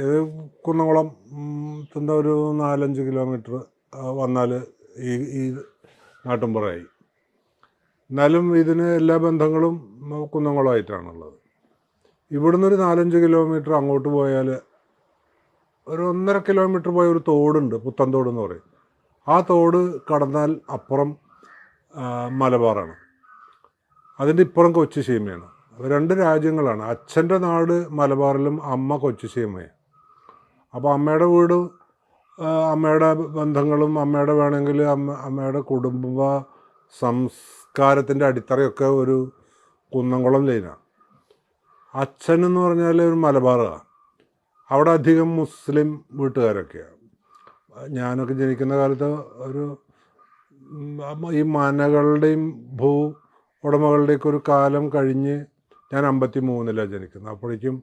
ഇത് കുന്നംകുളം ത്തിന്റെ ഒരു നാലഞ്ച് കിലോമീറ്റർ വന്നാൽ ഈ ഈ നാട്ടുമ്പുറയായി എന്നാലും ഇതിന് എല്ലാ ബന്ധങ്ങളും കുന്നംകുളമായിട്ടാണുള്ളത്. ഇവിടുന്ന് ഒരു നാലഞ്ച് കിലോമീറ്റർ അങ്ങോട്ട് പോയാൽ ഒരു ഒന്നര കിലോമീറ്റർ പോയ ഒരു തോടുണ്ട് പുത്തൻതോട് എന്ന് പറയും. ആ തോട് കടന്നാൽ അപ്പുറം മലബാറാണ്. അതിന്റെ ഇപ്പുറം കൊച്ചു സീമയാണ്. രണ്ട് രാജ്യങ്ങളാണ്. അച്ഛന്റെ നാട് മലബാറിലും അമ്മ കൊച്ചു സീമയാണ് അപ്പോൾ അമ്മയുടെ വീട് അമ്മയുടെ ബന്ധങ്ങളും അമ്മയുടെ വേണമെങ്കിൽ അമ്മ അമ്മയുടെ കുടുംബ സംസ്കാരത്തിന്റെ അടിത്തറയൊക്കെ ഒരു കുന്നംകുളം ലൈനാണ് അച്ഛൻ എന്ന് പറഞ്ഞാൽ ഒരു മലബാറാണ് അവിടെ അധികം മുസ്ലിം വീട്ടുകാരൊക്കെയാണ് ഞാനൊക്കെ ജനിക്കുന്ന കാലത്ത് ഒരു ഈ മനകളുടെയും ഭൂ ഉടമകളുടെയൊക്കെ ഒരു കാലം കഴിഞ്ഞ് ഞാൻ അമ്പത്തി മൂന്നിലാണ് ജനിക്കുന്നത്. അപ്പോഴേക്കും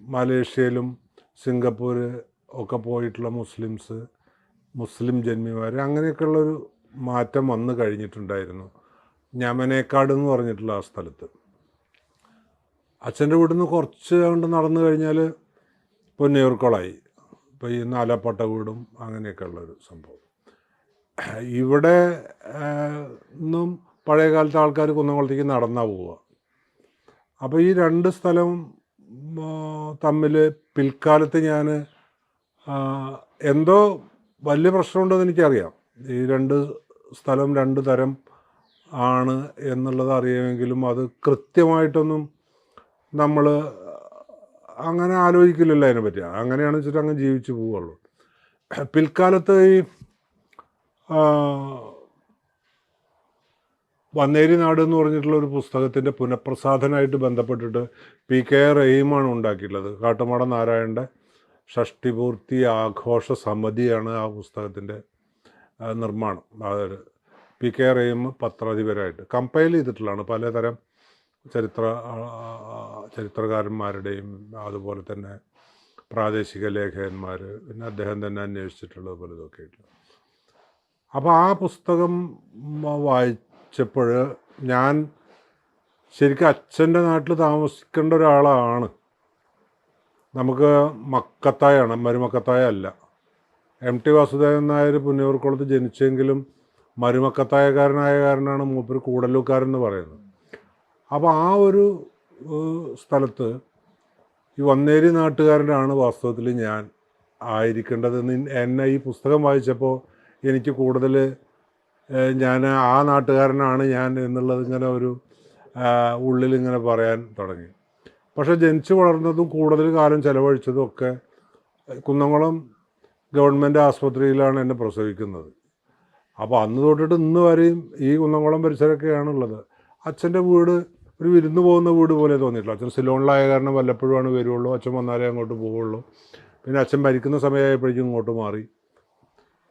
മലേഷ്യയിലും സിംഗപ്പൂർ ഒക്കെ പോയിട്ടുള്ള മുസ്ലിംസ് മുസ്ലിം ജന്മിമാർ അങ്ങനെയൊക്കെയുള്ളൊരു മാറ്റം വന്നു കഴിഞ്ഞിട്ടുണ്ടായിരുന്നു. ഞമനേക്കാട് എന്ന് പറഞ്ഞിട്ടുള്ള ആ സ്ഥലത്ത്. അച്ഛന്റെ വീട്ടിൽ നിന്ന് കുറച്ച് കൊണ്ട് നടന്നു കഴിഞ്ഞാൽ പൊന്നിയൂർക്കോളായി. ഇപ്പോൾ ഈ നാലപ്പട്ട വീടും അങ്ങനെയൊക്കെ ഉള്ളൊരു സംഭവം. ഇവിടെ ഒന്നും പഴയ കാലത്തെ ആൾക്കാർ കുന്നംകുളത്തേക്ക് നടന്നാ പോവുക. അപ്പോൾ ഈ രണ്ട് സ്ഥലവും തമ്മിൽ പിൽക്കാലത്ത് ഞാൻ എന്തോ വലിയ പ്രശ്നമുണ്ടെന്ന് എനിക്കറിയാം. ഈ രണ്ട് സ്ഥലം രണ്ട് തരം ആണ് എന്നുള്ളത് അറിയാമെങ്കിലും അത് കൃത്യമായിട്ടൊന്നും നമ്മൾ അങ്ങനെ ആലോചിക്കില്ലല്ലോ അതിനെ പറ്റി. അങ്ങനെയാണ് വെച്ചിട്ട് അങ്ങ് ജീവിച്ചു പോവുള്ളൂ പിൽക്കാലത്ത് ഈ വന്നേരി നാട് എന്ന് പറഞ്ഞിട്ടുള്ള ഒരു പുസ്തകത്തിന്റെ പുനഃപ്രസാധനമായിട്ട് ബന്ധപ്പെട്ടിട്ട് പി കെ റഹീമാണ് ഉണ്ടാക്കിയിട്ടുള്ളത്. കാട്ടുമാട നാരായണന്റെ ഷഷ്ടിപൂർത്തി ആഘോഷ സമിതിയാണ് ആ പുസ്തകത്തിന്റെ നിർമ്മാണം. അതായത് പി കെ റഹീം പത്രാധിപരായിട്ട് കമ്പയൽ ചെയ്തിട്ടുള്ളതാണ്. പലതരം ചരിത്ര ചരിത്രകാരന്മാരുടെയും അതുപോലെ തന്നെ പ്രാദേശിക ലേഖകന്മാർ പിന്നെ അദ്ദേഹം തന്നെ അന്വേഷിച്ചിട്ടുള്ളത് പോലെ ഇതൊക്കെ ആയിട്ടുള്ള അപ്പോൾ ആ പുസ്തകം വായിച്ചപ്പോൾ ഞാൻ ശരിക്കും അച്ഛന്റെ നാട്ടിൽ താമസിക്കേണ്ട ഒരാളാണ്. നമുക്ക് മക്കത്തായാണ് മരുമക്കത്തായ അല്ല. എം ടി വാസുദേവൻ നായർ പുന്നയൂർക്കുളത്ത് ജനിച്ചെങ്കിലും മരുമക്കത്തായക്കാരനായ കാരനാണ് മൂപ്പർ കൂടലൂക്കാരൻ എന്ന് പറയുന്നത്. അപ്പോൾ ആ ഒരു സ്ഥലത്ത് ഈ വന്നേരി നാട്ടുകാരനാണ് വാസ്തവത്തിൽ ഞാൻ ആയിരിക്കേണ്ടതെന്ന് എന്നെ ഈ പുസ്തകം വായിച്ചപ്പോൾ എനിക്ക് കൂടുതൽ ഞാൻ ആ നാട്ടുകാരനാണ് ഞാൻ എന്നുള്ളത് ഇങ്ങനെ ഒരു ഉള്ളിൽ ഇങ്ങനെ പറയാൻ തുടങ്ങി. പക്ഷേ ജനിച്ചു വളർന്നതും കൂടുതൽ കാലം ചിലവഴിച്ചതും ഒക്കെ കുന്നംകുളം ഗവൺമെന്റ് ആസ്പത്രിയിലാണ് എന്നെ പ്രസവിക്കുന്നത്. അപ്പോൾ അന്ന് തൊട്ടിട്ട് ഇന്ന് വരെയും ഈ കുന്നംകുളം പരിസരമൊക്കെയാണുള്ളത്. അച്ഛന്റെ വീട് ഒരു വിരുന്ന് പോകുന്ന വീട് പോലെ തോന്നിയിട്ടില്ല. അച്ഛൻ സിലോണിലായ കാരണം വല്ലപ്പോഴും ആണ് വരുള്ളൂ. അച്ഛൻ വന്നാലേ അങ്ങോട്ട് പോവുള്ളൂ. പിന്നെ അച്ഛൻ ഭരിക്കുന്ന സമയമായപ്പോഴേക്കും ഇങ്ങോട്ട് മാറി.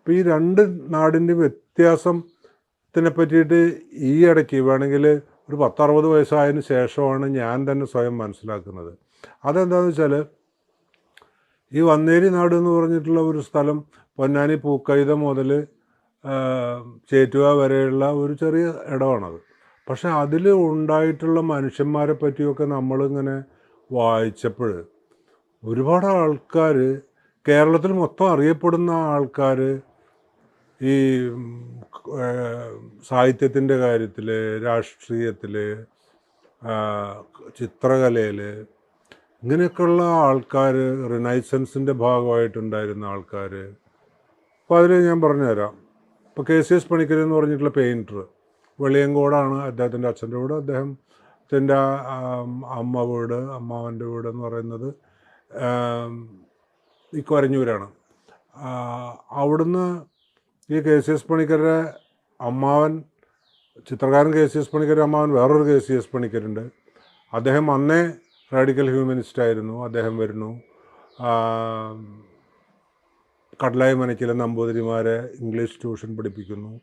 അപ്പോൾ ഈ രണ്ട് നാടിന്റെ വ്യത്യാസത്തിനെ പറ്റിയിട്ട് ഈ ഇടയ്ക്ക് വേണമെങ്കിൽ ഒരു പത്തറുപത് വയസ്സായതിന് ശേഷമാണ് ഞാൻ തന്നെ സ്വയം മനസ്സിലാക്കുന്നത്. അതെന്താണെന്ന് വെച്ചാൽ ഈ വന്നേരി നാട് എന്ന് പറഞ്ഞിട്ടുള്ള ഒരു സ്ഥലം പൊന്നാനി പൂക്കൈത മുതൽ ചേറ്റുവ വരെയുള്ള ഒരു ചെറിയ ഇടമാണത്. പക്ഷെ അതിൽ ഉണ്ടായിട്ടുള്ള മനുഷ്യന്മാരെ പറ്റിയൊക്കെ നമ്മളിങ്ങനെ വായിച്ചപ്പോൾ ഒരുപാട് ആൾക്കാർ കേരളത്തിൽ മൊത്തം അറിയപ്പെടുന്ന ആൾക്കാർ ഈ സാഹിത്യത്തിന്റെ കാര്യത്തിൽ രാഷ്ട്രീയത്തിൽ ചിത്രകലയിൽ ഇങ്ങനെയൊക്കെയുള്ള ആൾക്കാർ റിനൈസൻസിന്റെ ഭാഗമായിട്ടുണ്ടായിരുന്ന ആൾക്കാർ അപ്പോൾ അതിൽ ഞാൻ പറഞ്ഞുതരാം. ഇപ്പോൾ കെ സി എസ് പണിക്കർ എന്ന് പറഞ്ഞിട്ടുള്ള പെയിന്റർ വെളിയങ്കോടാണ് അദ്ദേഹത്തിന്റെ അച്ഛന്റെ വീട്. അദ്ദേഹത്തിന്റെ അമ്മ വീട് അമ്മാവന്റെ വീട് എന്ന് പറയുന്നത് ഈ കൊരഞ്ഞൂരാണ്. അവിടുന്ന് ഈ കെ സി എസ് പണിക്കരുടെ അമ്മാവൻ ചിത്രകാരൻ കെ സി എസ് പണിക്കരുടെ അമ്മാവൻ വേറൊരു കെ സി എസ് പണിക്കരുണ്ട്. അദ്ദേഹം അന്നേ റാഡിക്കൽ ഹ്യൂമനിസ്റ്റ് ആയിരുന്നു. അദ്ദേഹം വരുന്നു. കടലായി മനക്കിലെ നമ്പൂതിരിമാരെ ഇംഗ്ലീഷ് ട്യൂഷൻ പഠിപ്പിക്കുന്നു.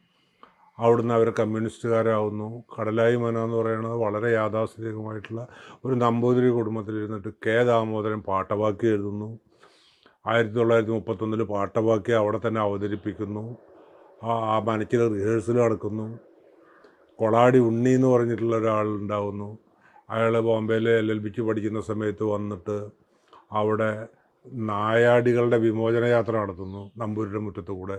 അവിടുന്ന് അവർ കമ്മ്യൂണിസ്റ്റുകാരാവുന്നു. കടലായി മന എന്ന് പറയുന്നത് വളരെ യാഥാസ്ഥിതികമായിട്ടുള്ള ഒരു നമ്പൂതിരി കുടുംബത്തിലിരുന്നിട്ട് കെ ദാമോദരൻ പാട്ടവാക്കി എഴുതുന്നു. ആയിരത്തി തൊള്ളായിരത്തി മുപ്പത്തൊന്നിൽ പാട്ടവാക്കി അവിടെ തന്നെ അവതരിപ്പിക്കുന്നു. ആ മനക്കിൽ റിഹേഴ്സൽ നടക്കുന്നു. കൊളാടി ഉണ്ണി എന്ന് പറഞ്ഞിട്ടുള്ള ഒരാളുണ്ടാവുന്നു അയാൾ ബോംബെയിൽ എൽ എൽ ബിക്ക് പഠിക്കുന്ന സമയത്ത് വന്നിട്ട് അവിടെ നായാടികളുടെ വിമോചന യാത്ര നടത്തുന്നു നമ്പൂരിന്റെ മുറ്റത്ത് കൂടെ.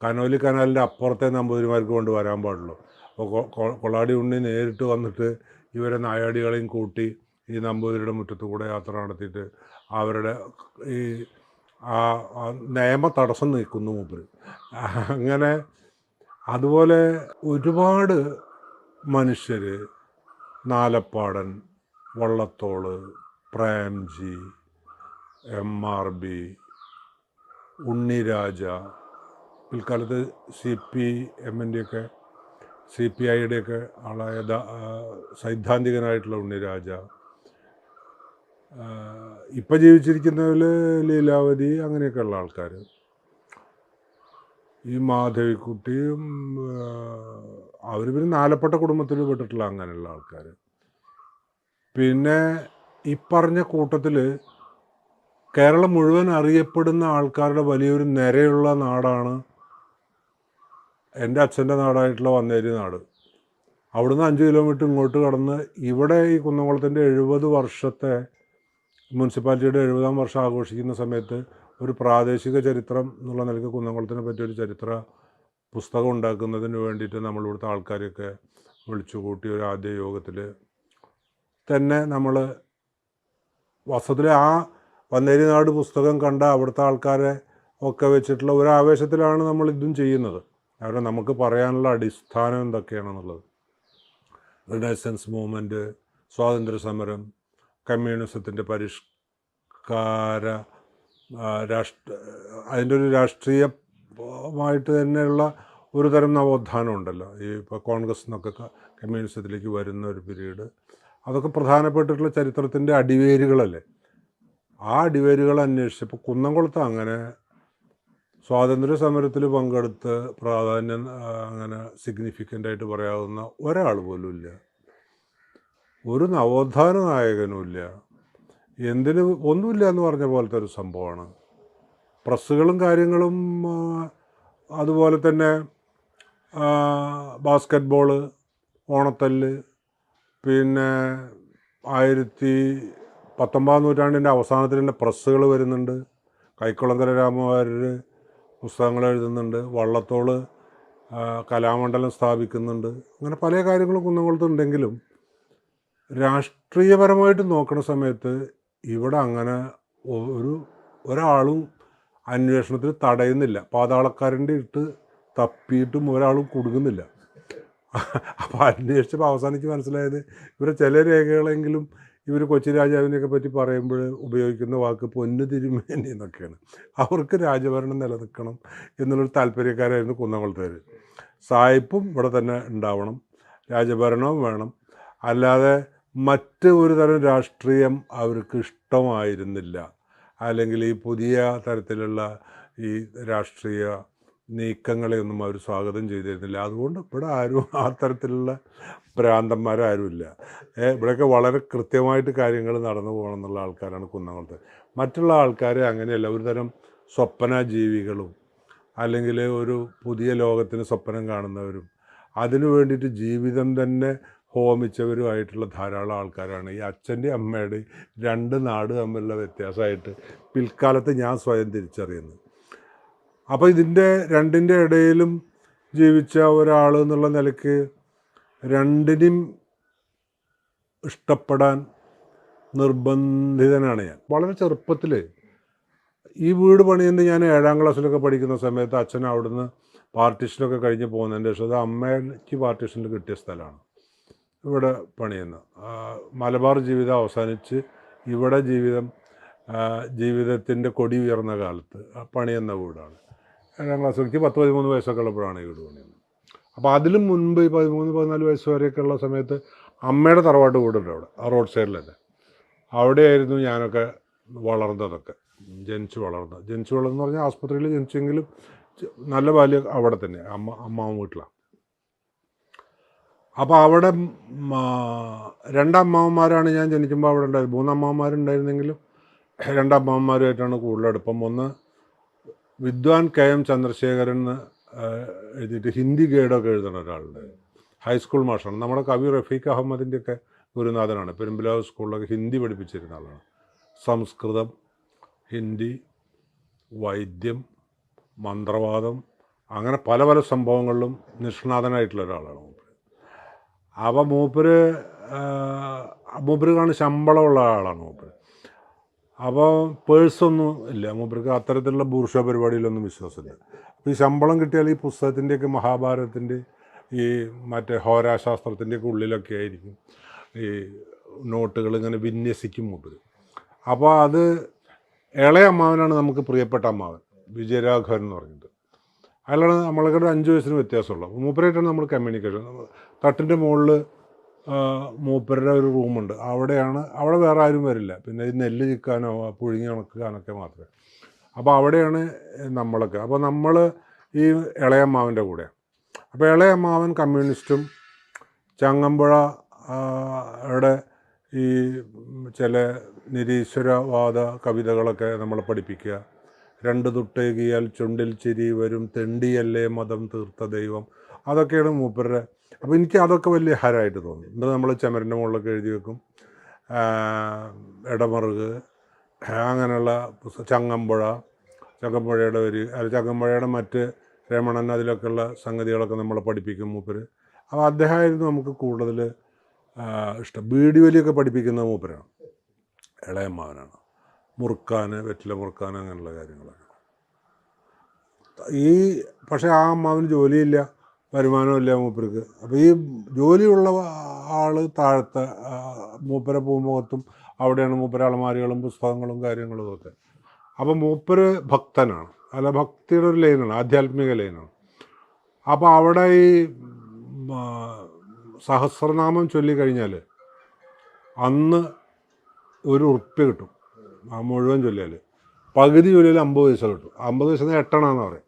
കനോലി കനാലിന്റെ അപ്പുറത്തെ നമ്പൂതിരിമാർക്ക് കൊണ്ട് വരാൻ പാടുള്ളൂ. അപ്പോൾ കൊളാടി ഉണ്ണി നേരിട്ട് വന്നിട്ട് ഇവരെ നായാടികളെയും കൂട്ടി ഈ നമ്പൂതിരിയുടെ മുറ്റത്ത് കൂടെ യാത്ര നടത്തിയിട്ട് അവരുടെ ഈ നിയമ തടസ്സം നിൽക്കുന്നു മൂപ്പര് അങ്ങനെ അതുപോലെ ഒരുപാട് മനുഷ്യർ Nalappadan Vallathol Premji M R B Unniraja പിൽക്കാലത്ത് സി പി എമ്മിന്റെയൊക്കെ സി പി ഐയുടെയൊക്കെ ആളായ സൈദ്ധാന്തികനായിട്ടുള്ള ഉണ്ണിരാജ ഇപ്പം ജീവിച്ചിരിക്കുന്നതിൽ ലീലാവതി അങ്ങനെയൊക്കെയുള്ള ആൾക്കാർ ഈ മാധവിക്കുട്ടിയും അവർ പിന്നെ നാലപ്പെട്ട കുടുംബത്തിൽ പെട്ടിട്ടുള്ള അങ്ങനെയുള്ള ആൾക്കാർ പിന്നെ ഈ പറഞ്ഞ കൂട്ടത്തിൽ കേരളം മുഴുവൻ അറിയപ്പെടുന്ന ആൾക്കാരുടെ വലിയൊരു നിരയുള്ള നാടാണ് എന്റെ അച്ഛന്റെ നാടായിട്ടുള്ള വന്നേരി നാട്. അവിടുന്ന് അഞ്ച് കിലോമീറ്റർ ഇങ്ങോട്ട് കടന്ന് ഇവിടെ ഈ കുന്നംകുളത്തിന്റെ എഴുപത് വർഷത്തെ മുനിസിപ്പാലിറ്റിയുടെ എഴുപതാം വർഷം ആഘോഷിക്കുന്ന സമയത്ത് ഒരു പ്രാദേശിക ചരിത്രം എന്നുള്ള നിലയ്ക്ക് കുന്നംകുളത്തിനെ പറ്റി ഒരു ചരിത്ര പുസ്തകം ഉണ്ടാക്കുന്നതിന് വേണ്ടിയിട്ട് നമ്മൾ ഇവിടുത്തെ ആൾക്കാരെയൊക്കെ വിളിച്ചു കൂട്ടി ഒരു ആദ്യ യോഗത്തിൽ തന്നെ നമ്മൾ വസ്തുത്തിൽ ആ വന്നേരിനാട് പുസ്തകം കണ്ട അവിടുത്തെ ആൾക്കാരെ ഒക്കെ വെച്ചിട്ടുള്ള ഒരു ആവേശത്തിലാണ് നമ്മൾ ഇതും ചെയ്യുന്നത്. അവരെ നമുക്ക് പറയാനുള്ള അടിസ്ഥാനം എന്തൊക്കെയാണെന്നുള്ളത്. റിനൈസൻസ് മൂവ്മെന്റ് സ്വാതന്ത്ര്യ സമരം കമ്മ്യൂണിസത്തിന്റെ പരിഷ്കാര രാഷ്ട്ര അതിന്റെ ഒരു രാഷ്ട്രീയമായിട്ട് തന്നെയുള്ള ഒരു തരം നവോത്ഥാനം ഉണ്ടല്ലോ. ഈ ഇപ്പോൾ കോൺഗ്രസ് എന്നൊക്കെ കമ്മ്യൂണിസത്തിലേക്ക് വരുന്ന ഒരു പീരീഡ്. അതൊക്കെ പ്രധാനപ്പെട്ടിട്ടുള്ള ചരിത്രത്തിന്റെ അടിവേരുകളല്ലേ. ആ അടിവേരുകൾ അന്വേഷിച്ചപ്പോൾ കുന്നംകുളത്ത് അങ്ങനെ സ്വാതന്ത്ര്യ സമരത്തിൽ പങ്കെടുത്ത് പ്രാധാന്യം അങ്ങനെ സിഗ്നിഫിക്കന്റ് ആയിട്ട് പറയാവുന്ന ഒരാൾ പോലും ഇല്ല. ഒരു നവോത്ഥാന നായകനുമില്ല. എന്തിന് ഒന്നുമില്ല എന്ന് പറഞ്ഞ പോലത്തെ ഒരു സംഭവമാണ്. പ്രസ്സുകളും കാര്യങ്ങളും അതുപോലെ തന്നെ ബാസ്ക്കറ്റ് ബോൾ ഓണത്തല്ല് പിന്നെ ആയിരത്തി പത്തൊമ്പതാം നൂറ്റാണ്ടിന്റെ അവസാനത്തിൽ തന്നെ പ്രസ്സുകൾ വരുന്നുണ്ട്. കൈക്കുളങ്കര രാമവാര്യർ പുസ്തകങ്ങൾ എഴുതുന്നുണ്ട്. വള്ളത്തോൾ കലാമണ്ഡലം സ്ഥാപിക്കുന്നുണ്ട്. അങ്ങനെ പല കാര്യങ്ങളും കുന്നംകുളത്തുണ്ടെങ്കിലും രാഷ്ട്രീയപരമായിട്ട് നോക്കുന്ന സമയത്ത് ഇവിടെ അങ്ങനെ ഒരു ഒരാളും അന്വേഷണത്തിൽ തടയുന്നില്ല. പാതാളക്കാരന്റെ ഇട്ട് തപ്പിയിട്ടും ഒരാളും കുടുങ്ങുന്നില്ല. അപ്പോൾ അന്വേഷിച്ചപ്പോൾ അവസാനിച്ച് മനസ്സിലായത് ഇവരെ ചില രേഖകളെങ്കിലും ഇവർ കൊച്ചി രാജാവിനെയൊക്കെ പറ്റി പറയുമ്പോൾ ഉപയോഗിക്കുന്ന വാക്ക് പൊന്നു തിരുമേനി എന്നൊക്കെയാണ്. അവർക്ക് രാജഭരണം നിലനിൽക്കണം എന്നുള്ളൊരു താല്പര്യക്കാരായിരുന്നു കുന്നംകുളത്തുകാർ സായിപ്പും ഇവിടെ തന്നെ ഉണ്ടാവണം. രാജഭരണവും വേണം. അല്ലാതെ മറ്റ് ഒരു തരം രാഷ്ട്രീയം അവർക്ക് ഇഷ്ടമായിരുന്നില്ല. അല്ലെങ്കിൽ ഈ പുതിയ തരത്തിലുള്ള ഈ രാഷ്ട്രീയ നീക്കങ്ങളെയൊന്നും അവർ സ്വാഗതം ചെയ്തിരുന്നില്ല. അതുകൊണ്ട് ഇവിടെ ആരും ആ തരത്തിലുള്ള ഭ്രാന്തന്മാരാരുമില്ല. ഇവിടെയൊക്കെ വളരെ കൃത്യമായിട്ട് കാര്യങ്ങൾ നടന്നു പോകണം എന്നുള്ള ആൾക്കാരാണ് കുന്നംകുളത്ത്. മറ്റുള്ള ആൾക്കാരെ അങ്ങനെയല്ല. ഒരു തരം സ്വപ്ന ജീവികളും അല്ലെങ്കിൽ ഒരു പുതിയ ലോകത്തിന് സ്വപ്നം കാണുന്നവരും അതിനു വേണ്ടിയിട്ട് ജീവിതം തന്നെ ഹോമിച്ചവരുമായിട്ടുള്ള ധാരാളം ആൾക്കാരാണ്. ഈ അച്ഛന്റെ അമ്മയുടെ രണ്ട് നാട് തമ്മിലുള്ള വ്യത്യാസമായിട്ട് പിൽക്കാലത്ത് ഞാൻ സ്വയം തിരിച്ചറിയുന്നു. അപ്പോൾ ഇതിന്റെ രണ്ടിന്റെ ഇടയിലും ജീവിച്ച ഒരാൾ എന്നുള്ള നിലയ്ക്ക് രണ്ടിനും ഇഷ്ടപ്പെടാൻ നിർബന്ധിതനാണ് ഞാൻ. വളരെ ചെറുപ്പത്തിൽ ഈ വീട് പണിയുന്നത് ഞാൻ ഏഴാം ക്ലാസ്സിലൊക്കെ പഠിക്കുന്ന സമയത്ത് അച്ഛൻ അവിടുന്ന് പാർട്ടീഷനൊക്കെ കഴിഞ്ഞ് പോകുന്നതിന്റെ ശേഷം അത് അമ്മയ്ക്ക് പാർട്ടീഷനിൽ കിട്ടിയ സ്ഥലമാണ്. ഇവിടെ പണിയുന്നത് മലബാർ ജീവിതം അവസാനിച്ച് ഇവിടെ ജീവിതം ജീവിതത്തിന്റെ കൊടി ഉയർന്ന കാലത്ത് പണിയുന്ന വീടാണ്. ഏഴാം ക്ലാസ് എനിക്ക് പത്ത് പതിമൂന്ന് വയസ്സൊക്കെ ഉള്ളപ്പോഴാണ് ഈ വീട് പണിയുന്നത്. അപ്പോൾ അതിലും മുൻപ് ഈ പതിമൂന്ന് പതിനാല് വയസ്സ് വരെയൊക്കെ ഉള്ള സമയത്ത് അമ്മയുടെ തറവാട്ട് വീടുണ്ട് അവിടെ ആ റോഡ് സൈഡിൽ തന്നെ. അവിടെയായിരുന്നു ഞാനൊക്കെ വളർന്നതൊക്കെ ജനിച്ചു വളർന്നത്. ജനിച്ചു വളർന്നു പറഞ്ഞാൽ ആസ്പത്രിയിൽ ജനിച്ചെങ്കിലും നല്ല ബാല്യം അവിടെ തന്നെ അമ്മ അമ്മാവൻ വീട്ടിലാണ്. അപ്പോൾ അവിടെ രണ്ടമ്മാവന്മാരാണ് ഞാൻ ജനിക്കുമ്പോൾ അവിടെ ഉണ്ടായത്. മൂന്നമ്മാവന്മാരുണ്ടായിരുന്നെങ്കിലും രണ്ടമ്മാവന്മാരുമായിട്ടാണ് കൂടുതൽ അടുപ്പം. ഒന്ന് വിദ്വാൻ കെ എം ചന്ദ്രശേഖരൻ എഴുതിയിട്ട് ഹിന്ദി ഗൈഡൊക്കെ എഴുതുന്ന ഒരാളുണ്ട്. ഹൈസ്കൂൾ മാഷാണ്. നമ്മുടെ കവി റഫീഖ് അഹമ്മദിന്റെയൊക്കെ ഗുരുനാഥനാണ്. പെരുമ്പലാവ് സ്കൂളിലൊക്കെ ഹിന്ദി പഠിപ്പിച്ചിരുന്ന ആളാണ്. സംസ്കൃതം ഹിന്ദി വൈദ്യം മന്ത്രവാദം അങ്ങനെ പല പല സംഭവങ്ങളിലും നിഷ്ണാതനായിട്ടുള്ള ഒരാളാണ്. അപ്പോൾ മൂപ്പര് മൂപ്പർക്കാണ് ശമ്പളമുള്ള ആളാണ് മൂപ്പര്. അപ്പോൾ പേഴ്സൊന്നും ഇല്ല. മൂപ്പർക്ക് അത്തരത്തിലുള്ള ബൂർഷ പരിപാടിയിലൊന്നും വിശ്വാസമില്ല. അപ്പോൾ ഈ ശമ്പളം കിട്ടിയാൽ ഈ പുസ്തകത്തിന്റെയൊക്കെ മഹാഭാരതത്തിന്റെ ഈ മറ്റേ ഹോരാശാസ്ത്രത്തിന്റെയൊക്കെ ഉള്ളിലൊക്കെ ആയിരിക്കും ഈ നോട്ടുകൾ ഇങ്ങനെ വിന്യസിക്കും മൂപ്പര്. അപ്പോൾ അത് ഇളയ അമ്മാവനാണ് നമുക്ക് പ്രിയപ്പെട്ട അമ്മാവൻ വിജയരാഘവൻ എന്ന് പറഞ്ഞിട്ട്. അയാളാണ് നമ്മളൊക്കെ ഒരു അഞ്ച് വയസ്സിന് വ്യത്യാസമുള്ളൂ മൂപ്പരായിട്ടാണ് നമ്മൾ കമ്മ്യൂണിക്കേഷൻ തട്ടിന്റെ മുകളിൽ മൂപ്പരുടെ ഒരു റൂമുണ്ട്. അവിടെയാണ് അവിടെ വേറെ ആരും വരില്ല. പിന്നെ ഈ നെല്ല് ചിക്കാനോ പുഴുങ്ങി ഉണക്കാനൊക്കെ മാത്രമേ. അപ്പോൾ അവിടെയാണ് നമ്മളൊക്കെ. അപ്പോൾ നമ്മൾ ഈ ഇളയമ്മാവന്റെ കൂടെ അപ്പോൾ ഇളയമ്മാവൻ കമ്മ്യൂണിസ്റ്റും ചങ്ങമ്പുഴ യുടെ ഈ ചില നിരീശ്വരവാദ കവിതകളൊക്കെ നമ്മളെ പഠിപ്പിക്കുക രണ്ട് തുട്ടേകിയാൽ ചുണ്ടിൽ ചിരി വരും തെണ്ടിയല്ലേ മതം തീർത്ത ദൈവം. അതൊക്കെയാണ് മൂപ്പരുടെ. അപ്പോൾ എനിക്ക് അതൊക്കെ വലിയ ഹരമായിട്ട് തോന്നി. എന്നിട്ട് നമ്മൾ ചമരന്റെ മുകളിലൊക്കെ എഴുതി വെക്കും. ഇടമറുക് അങ്ങനെയുള്ള ചങ്ങമ്പുഴ. ചങ്ങമ്പുഴയുടെ ഒരു ചങ്ങമ്പുഴയുടെ മറ്റ് രമണൻ അതിലൊക്കെയുള്ള സംഗതികളൊക്കെ നമ്മളെ പഠിപ്പിക്കും മൂപ്പര്. അപ്പോൾ അദ്ദേഹമായിരുന്നു നമുക്ക് കൂടുതൽ ഇഷ്ടം. ബീഡി വലിയൊക്കെ പഠിപ്പിക്കുന്ന മൂപ്പരാണ്. ഇളയമ്മാവനാണ്. മുറുക്കാൻ വെറ്റില മുറുക്കാൻ അങ്ങനെയുള്ള കാര്യങ്ങളൊക്കെ. ഈ പക്ഷേ ആ അമ്മാവിന് ജോലിയില്ല വരുമാനമില്ല മൂപ്പർക്ക്. അപ്പോൾ ഈ ജോലിയുള്ള ആൾ താഴത്തെ മൂപ്പരെ പൂമുഖത്തും അവിടെയാണ് മൂപ്പര അളമാരികളും പുസ്തകങ്ങളും കാര്യങ്ങളും ഒക്കെ. അപ്പോൾ മൂപ്പര് ഭക്തനാണ്. അല്ല ഭക്തിയുടെ ഒരു ലൈനാണ് ആധ്യാത്മിക ലൈനാണ്. അപ്പോൾ അവിടെ ഈ സഹസ്രനാമം ചൊല്ലിക്കഴിഞ്ഞാൽ അന്ന് ഒരു ഉറുപ്പ്യ കിട്ടും. ആ മുഴുവൻ ചൊല്ലിയാൽ പകുതി ചൊല്ലിയാൽ അമ്പത് പൈസ കിട്ടും. അമ്പത് പൈസ എട്ടെണ്ണാന്ന് പറയും.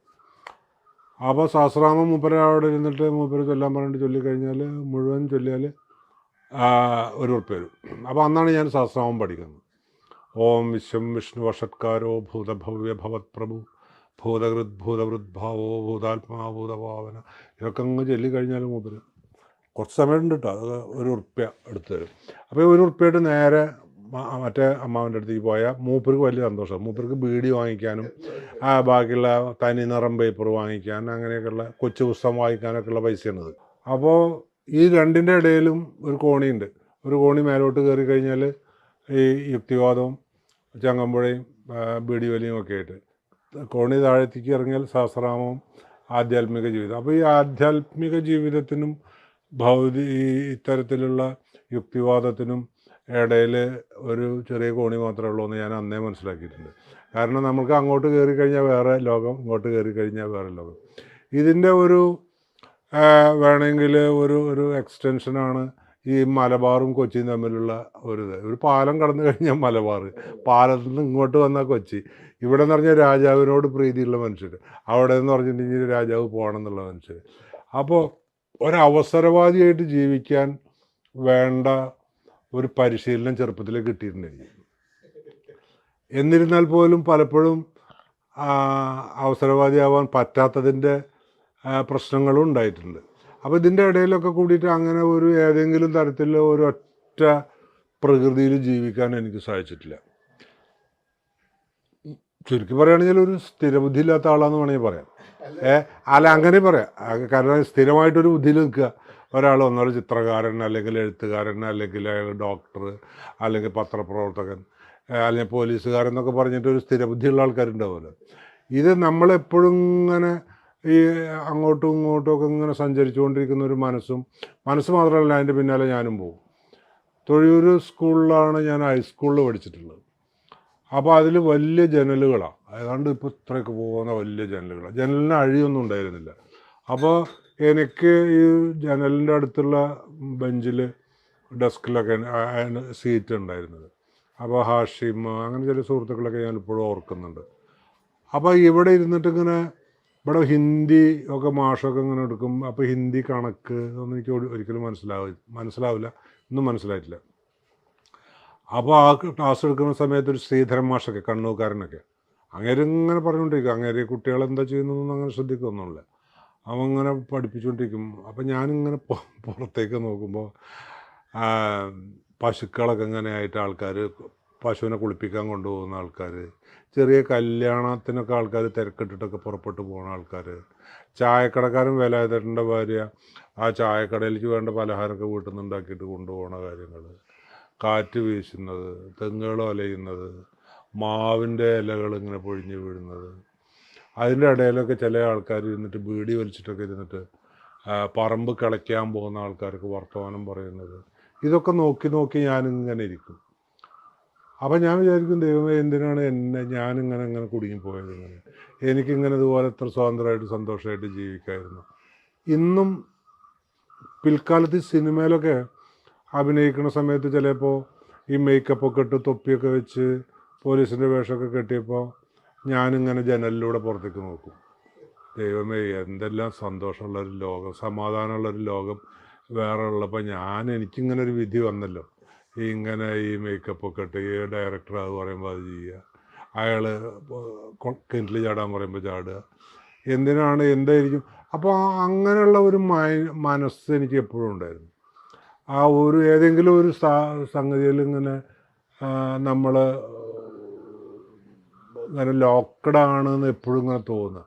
അപ്പോൾ സഹസ്രാമം മൂപ്പര അവിടെ ഇരുന്നിട്ട് മൂപ്പര് ചൊല്ലാൻ പറഞ്ഞിട്ട് ചൊല്ലിക്കഴിഞ്ഞാൽ മുഴുവൻ ചൊല്ലിയാൽ ഒരു ഉറപ്പ് വരും. അപ്പോൾ അന്നാണ് ഞാൻ സഹസ്രാമം പഠിക്കുന്നത്. ഓം വിശ്വം വിഷ്ണു വഷത്കാരോ ഭൂതഭവ്യ ഭവത് പ്രഭു ഭൂതകൃത് ഭൂതവൃദ്ഭാവോ ഭൂതാത്മാ ഭൂതഭാവന ഇതൊക്കെ അങ്ങ് ചൊല്ലിക്കഴിഞ്ഞാൽ മൂപ്പര് കുറച്ച് സമയം ഉണ്ട് കേട്ടോ. അത് ഒരു ഉറുപ്പ്യ എടുത്തു തരും. അപ്പോൾ ഒരു ഉറുപ്പ്യായിട്ട് നേരെ മറ്റേ അമ്മാവന്റെ അടുത്തേക്ക് പോയാൽ മൂപ്പർക്ക് വലിയ സന്തോഷം. മൂപ്പർക്ക് ബീഡി വാങ്ങിക്കാനും ബാക്കിയുള്ള തനി നിറം പേപ്പർ വാങ്ങിക്കാനും അങ്ങനെയൊക്കെയുള്ള കൊച്ചു പുസ്തകം വാങ്ങിക്കാനൊക്കെയുള്ള പൈസയാണത്. അപ്പോൾ ഈ രണ്ടിന്റെ ഇടയിലും ഒരു കോണിയുണ്ട്. ഒരു കോണി മേലോട്ട് കയറി കഴിഞ്ഞാൽ ഈ യുക്തിവാദവും ചങ്ങമ്പുഴയും ബീഡി വലിയും ഒക്കെ ആയിട്ട്. കോണി താഴത്തേക്ക് ഇറങ്ങിയാൽ സഹസ്രാമവും ആധ്യാത്മിക ജീവിതം. അപ്പോൾ ഈ ആധ്യാത്മിക ജീവിതത്തിനും ഭൗതി ഇത്തരത്തിലുള്ള യുക്തിവാദത്തിനും ഇടയിൽ ഒരു ചെറിയ കോണി മാത്രമേ ഉള്ളൂ എന്ന് ഞാൻ അന്നേ മനസ്സിലാക്കിയിട്ടുണ്ട്. കാരണം നമുക്ക് അങ്ങോട്ട് കയറി കഴിഞ്ഞാൽ വേറെ ലോകം ഇങ്ങോട്ട് കയറി കഴിഞ്ഞാൽ വേറെ ലോകം. ഇതിന്റെ ഒരു വേണമെങ്കിൽ ഒരു ഒരു എക്സ്റ്റൻഷനാണ് ഈ മലബാറും കൊച്ചിയും തമ്മിലുള്ള ഒരു ഇത്. ഒരു പാലം കടന്നു കഴിഞ്ഞാൽ മലബാർ പാലത്തിൽ നിന്ന് ഇങ്ങോട്ട് വന്നാൽ കൊച്ചി. ഇവിടെ എന്ന് പറഞ്ഞാൽ രാജാവിനോട് പ്രീതിയുള്ള മനുഷ്യർ. അവിടെ എന്ന് പറഞ്ഞിട്ടുണ്ടെങ്കിൽ രാജാവ് പോകണം എന്നുള്ള മനുഷ്യർ. അപ്പോൾ ഒരവസരവാദിയായിട്ട് ജീവിക്കാൻ വേണ്ട ഒരു പരിശീലനം ചെറുപ്പത്തിൽ കിട്ടിയിട്ടുണ്ട്. എന്നിരുന്നാൽ പോലും പലപ്പോഴും അവസരവാദിയാവാൻ പറ്റാത്തതിന്റെ പ്രശ്നങ്ങളും ഉണ്ടായിട്ടുണ്ട്. അപ്പോൾ ഇതിന്റെ ഇടയിലൊക്കെ കൂടിയിട്ട് അങ്ങനെ ഒരു ഏതെങ്കിലും തരത്തിലുള്ള ഒരു ഒറ്റ പ്രകൃതിയിൽ ജീവിക്കാൻ എനിക്ക് സാധിച്ചിട്ടില്ല. ചുരുക്കി പറയുകയാണെങ്കിൽ ഒരു സ്ഥിരബുദ്ധി ഇല്ലാത്ത ആളാന്ന് വേണമെങ്കിൽ പറയാം. ഏ അല്ല അങ്ങനെ പറയാം. കാരണം സ്ഥിരമായിട്ടൊരു ബുദ്ധിയിൽ നിൽക്കുക. ഒരാൾ ഒന്നൊരു ചിത്രകാരൻ അല്ലെങ്കിൽ എഴുത്തുകാരൻ അല്ലെങ്കിൽ അയാൾ ഡോക്ടർ അല്ലെങ്കിൽ പത്രപ്രവർത്തകൻ അല്ലെങ്കിൽ പോലീസുകാരൻ എന്നൊക്കെ പറഞ്ഞിട്ട് ഒരു സ്ഥിരബുദ്ധിയുള്ള ആൾക്കാരുണ്ടാവുമല്ലോ. ഇത് നമ്മളെപ്പോഴും ഇങ്ങനെ ഈ അങ്ങോട്ടും ഇങ്ങോട്ടും ഒക്കെ ഇങ്ങനെ സഞ്ചരിച്ചുകൊണ്ടിരിക്കുന്ന ഒരു മനസ്സും മനസ്സ് മാത്രമല്ല അതിന്റെ പിന്നാലെ ഞാനും പോകും. തൊഴിയൂർ സ്കൂളിലാണ് ഞാൻ ഹൈസ്കൂളിൽ പഠിച്ചിട്ടുള്ളത്. അപ്പോൾ അതിൽ വലിയ ജനലുകളാണ് ഏതാണ്ട് ഇപ്പോൾ ഇത്രയൊക്കെ പോകുന്ന വലിയ ജനലുകളാണ് ജനലിന് അഴിയൊന്നും ഉണ്ടായിരുന്നില്ല. അപ്പോൾ എനിക്ക് ഈ ജനലിന്റെ അടുത്തുള്ള ബെഞ്ചിൽ ഡെസ്കിലൊക്കെ സീറ്റ് ഉണ്ടായിരുന്നത്. അപ്പോൾ ഹാഷിം അങ്ങനെ ചില സുഹൃത്തുക്കളൊക്കെ ഞാൻ ഇപ്പോഴും ഓർക്കുന്നുണ്ട്. അപ്പോൾ ഇവിടെ ഇരുന്നിട്ട് ഇങ്ങനെ ഇവിടെ ഹിന്ദി ഒക്കെ മാഷൊക്കെ ഇങ്ങനെ എടുക്കും അപ്പോൾ ഹിന്ദി കണക്ക് ഒന്നും എനിക്ക് ഒരിക്കലും മനസ്സിലാവില്ല മനസ്സിലാവില്ല ഒന്നും മനസ്സിലായിട്ടില്ല. അപ്പോൾ ആ ക്ലാസ് എടുക്കുന്ന സമയത്ത് ഒരു ശ്രീധരൻ മാഷൊക്കെ കണ്ണൂക്കാരനൊക്കെ. അങ്ങനെ ഇങ്ങനെ പറഞ്ഞുകൊണ്ടിരിക്കും കുട്ടികൾ എന്താ ചെയ്യുന്നതെന്ന് അങ്ങനെ ശ്രദ്ധിക്കൊന്നുമില്ല. അവൻ ഇങ്ങനെ പഠിപ്പിച്ചുകൊണ്ടിരിക്കും അപ്പം ഞാനിങ്ങനെ പുറത്തേക്ക് നോക്കുമ്പോൾ പശുക്കളൊക്കെ ഇങ്ങനെ ആയിട്ട് ആൾക്കാർ പശുവിനെ കുളിപ്പിക്കാൻ കൊണ്ടുപോകുന്ന ആൾക്കാർ ചെറിയ കല്യാണത്തിനൊക്കെ ആൾക്കാർ തിരക്കിട്ടിട്ടൊക്കെ പുറപ്പെട്ടു പോകുന്ന ആൾക്കാർ ചായക്കടക്കാരൻ തരേണ്ട ഭാര്യ ആ ചായക്കടയിലേക്ക് വേണ്ട പലഹാരമൊക്കെ വീട്ടിൽ നിന്ന് ഉണ്ടാക്കിയിട്ട് കൊണ്ടുപോകുന്ന കാര്യങ്ങൾ കാറ്റ് വീശുന്നത് തെങ്ങുകൾ ഒലയുന്നത് മാവിന്റെ ഇലകൾ ഇങ്ങനെ പൊഴിഞ്ഞ് വീഴുന്നത് അതിന്റെ ഇടയിലൊക്കെ ചില ആൾക്കാർ ഇരുന്നിട്ട് ബീഡി വലിച്ചിട്ടൊക്കെ ഇരുന്നിട്ട് പറമ്പ് കിളയ്ക്കാൻ പോകുന്ന ആൾക്കാർക്ക് വർത്തമാനം പറയുന്നത്. ഇതൊക്കെ നോക്കി നോക്കി ഞാനിങ്ങനെ ഇരിക്കും. അപ്പം ഞാൻ വിചാരിക്കും ദൈവമേ എന്തിനാണ് എന്നെ ഞാനിങ്ങനെ ഇങ്ങനെ കുടുങ്ങിപ്പോയത് ഇങ്ങനെ? എനിക്കിങ്ങനെ ഇതുപോലെ എത്ര സ്വതന്ത്രമായിട്ട് സന്തോഷമായിട്ട് ജീവിക്കായിരുന്നു. ഇന്നും പിൽക്കാലത്ത് സിനിമയിലൊക്കെ അഭിനയിക്കുന്ന സമയത്ത് ചിലപ്പോൾ ഈ മേക്കപ്പൊക്കെ ഇട്ട് തൊപ്പിയൊക്കെ വെച്ച് പോലീസിന്റെ വേഷമൊക്കെ കെട്ടിയപ്പോൾ ഞാനിങ്ങനെ ജനലിലൂടെ പുറത്തേക്ക് നോക്കും. ദൈവമേ എന്തെല്ലാം സന്തോഷമുള്ളൊരു ലോകം സമാധാനമുള്ളൊരു ലോകം വേറെ ഉള്ളപ്പോൾ ഞാൻ എനിക്കിങ്ങനെ ഒരു വിധി വന്നല്ലോ. ഇങ്ങനെ ഈ മേക്കപ്പൊക്കെ ഇട്ട് ഈ ഡയറക്ടർ അത് പറയുമ്പോൾ അത് ചെയ്യുക അയാൾ കിണറ്റിൽ ചാടാൻ പറയുമ്പോൾ ചാടുക. എന്തിനാണ് എന്തായിരിക്കും? അപ്പോൾ അങ്ങനെയുള്ള ഒരു മനസ്സ് എനിക്ക് എപ്പോഴും ഉണ്ടായിരുന്നു. ആ ഒരു ഏതെങ്കിലും ഒരു സംഗതിയിൽ ഇങ്ങനെ നമ്മൾ ഇങ്ങനെ ലോക്കഡ് ആണെന്ന് എപ്പോഴും ഇങ്ങനെ തോന്നുക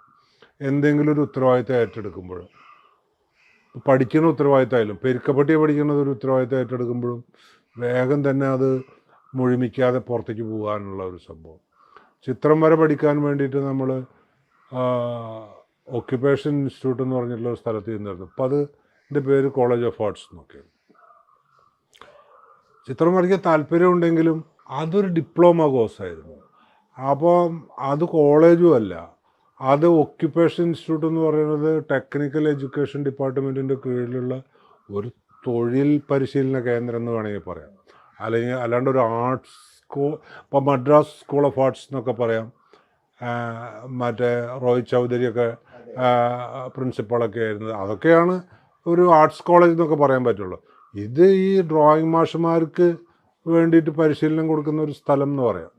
എന്തെങ്കിലും ഒരു ഉത്തരവാദിത്തം ഏറ്റെടുക്കുമ്പോൾ പഠിക്കുന്ന ഉത്തരവാദിത്തമായാലും പെരുക്കപ്പട്ടിയെ പഠിക്കുന്നത് ഒരു ഉത്തരവാദിത്തം ഏറ്റെടുക്കുമ്പോഴും വേഗം തന്നെ അത് മുഴുമിക്കാതെ പുറത്തേക്ക് പോകാനുള്ള ഒരു സംഭവം. ചിത്രം വരെ പഠിക്കാൻ വേണ്ടിയിട്ട് നമ്മൾ ഓക്യുപ്പേഷൻ ഇൻസ്റ്റിറ്റ്യൂട്ട് എന്ന് പറഞ്ഞിട്ടുള്ള ഒരു സ്ഥലത്ത് ചെന്നിരുന്നു. അപ്പോൾ അത് എന്റെ പേര് കോളേജ് ഓഫ് ആർട്സ് എന്നൊക്കെയാണ്. ചിത്രം വരയ്ക്കാൻ താല്പര്യമുണ്ടെങ്കിലും അതൊരു ഡിപ്ലോമ കോഴ്സായിരുന്നു. അപ്പോൾ അത് കോളേജും അല്ല. അത് ഒക്യുപ്പേഷൻ ഇൻസ്റ്റിറ്റ്യൂട്ട് എന്ന് പറയുന്നത് ടെക്നിക്കൽ എഡ്യൂക്കേഷൻ ഡിപ്പാർട്ട്മെന്റിന്റെ കീഴിലുള്ള ഒരു തൊഴിൽ പരിശീലന കേന്ദ്രം എന്ന് വേണമെങ്കിൽ പറയാം. അല്ലെങ്കിൽ അല്ലാണ്ട് ഒരു ആർട്സ് സ്കൂൾ ഇപ്പോൾ മദ്രാസ് സ്കൂൾ ഓഫ് ആർട്സ് എന്നൊക്കെ പറയാം. മറ്റേ റോഹിത് ചൗധരിയൊക്കെ പ്രിൻസിപ്പളൊക്കെ ആയിരുന്നത്. അതൊക്കെയാണ് ഒരു ആർട്സ് കോളേജ് എന്നൊക്കെ പറയാൻ പറ്റുള്ളൂ. ഇത് ഈ ഡ്രോയിങ് മാഷുമാർക്ക് വേണ്ടിയിട്ട് പരിശീലനം കൊടുക്കുന്ന ഒരു സ്ഥലം എന്ന് പറയാം.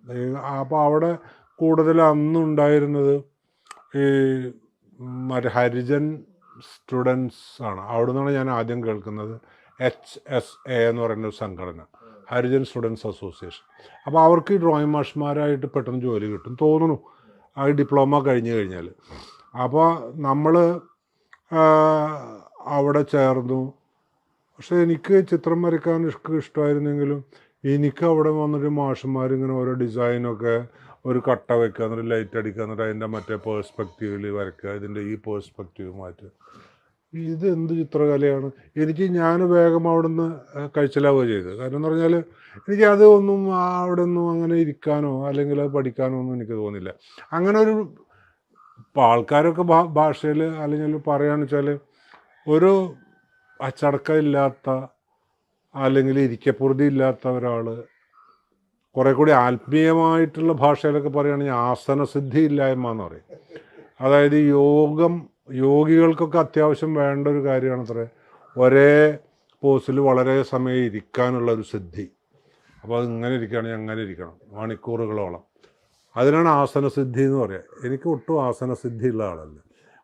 അപ്പോൾ അവിടെ കൂടുതൽ അന്നുണ്ടായിരുന്നത് ഈ മറ്റേ ഹരിജൻ സ്റ്റുഡൻസ് ആണ്. അവിടെ നിന്നാണ് ഞാൻ ആദ്യം കേൾക്കുന്നത്. എച്ച് എസ് എ എന്ന് പറയുന്ന ഒരു സംഘടന. Harijan students association. അപ്പോൾ അവർക്ക് ഈ ഡ്രോയിങ് മാഷ്മാരായിട്ട് പെട്ടെന്ന് ജോലി കിട്ടും തോന്നുന്നു. ആ ഡിപ്ലോമ കഴിഞ്ഞ് കഴിഞ്ഞാൽ. അപ്പോൾ നമ്മൾ അവിടെ ചേർന്നു. പക്ഷേ എനിക്ക് ചിത്രം വരയ്ക്കാൻ ഇഷ്ട ഇഷ്ടമായിരുന്നെങ്കിലും എനിക്ക് അവിടെ വന്നിട്ട് മാഷന്മാർ ഇങ്ങനെ ഓരോ ഡിസൈനൊക്കെ ഒരു കട്ട വെക്കുക എന്നിട്ട് ലൈറ്റ് അടിക്കുക എന്നിട്ട് അതിന്റെ മറ്റേ പേഴ്സ്പെക്റ്റീവിൽ വരയ്ക്കുക ഇതിന്റെ ഈ പേഴ്സ്പെക്റ്റീവ് മാറ്റുക. ഇത് എന്ത് ചിത്രകലയാണ്? എനിക്ക് ഞാൻ വേഗം അവിടുന്ന് കഴിച്ചിലാവുക ചെയ്തത്. കാരണം എന്ന് പറഞ്ഞാൽ എനിക്ക് അത് ഒന്നും അവിടെ ഒന്നും അങ്ങനെ ഇരിക്കാനോ അല്ലെങ്കിൽ അത് പഠിക്കാനോ ഒന്നും എനിക്ക് തോന്നില്ല. അങ്ങനെ ഒരു ഇപ്പോൾ ആൾക്കാരൊക്കെ ഭാഷയിൽ അല്ലെങ്കിൽ പറയുകയാണെന്ന് വെച്ചാൽ ഒരു അച്ചടക്കം ഇല്ലാത്ത അല്ലെങ്കിൽ ഇരിക്കപ്പുറതി ഇല്ലാത്ത ഒരാൾ കുറേ കൂടി ആത്മീയമായിട്ടുള്ള ഭാഷയിലൊക്കെ പറയുകയാണെങ്കിൽ ആസനസിദ്ധി ഇല്ലായ്മ എന്ന് പറയും അതായത് യോഗം യോഗികൾക്കൊക്കെ അത്യാവശ്യം വേണ്ട ഒരു കാര്യമാണ് അത്ര ഒരേ പോസിൽ വളരെ സമയം ഇരിക്കാനുള്ള ഒരു സിദ്ധി. അപ്പോൾ അത് ഇങ്ങനെ ഇരിക്കുകയാണെങ്കിൽ അങ്ങനെ ഇരിക്കണം മണിക്കൂറുകളോളം. അതിനാണ് ആസനസിദ്ധി എന്ന് പറയുക. എനിക്ക് ഒട്ടും ആസനസിദ്ധി ഉള്ള ആളല്ല.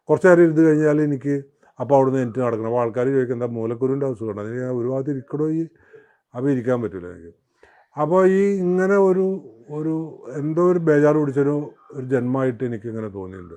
കുറച്ച് നേരം ഇരുന്ന് കഴിഞ്ഞാൽ എനിക്ക് അപ്പോൾ അവിടുന്ന് എനിക്ക് നടക്കണം. അപ്പോൾ ആൾക്കാർ ചോദിക്കും എന്താ മൂലക്കുരുവിന്റെ അസുഖമാണ് അതിന് ഞാൻ ഒരു ഭാഗത്ത് ഇരിക്കണോ ഈ അപ്പോൾ ഇരിക്കാൻ പറ്റില്ല എനിക്ക്. അപ്പോൾ ഈ ഇങ്ങനെ ഒരു ഒരു എന്തോ ഒരു ബേജാറ് പിടിച്ചൊരു ഒരു ജന്മമായിട്ട് എനിക്കിങ്ങനെ തോന്നിയിട്ടുണ്ട്.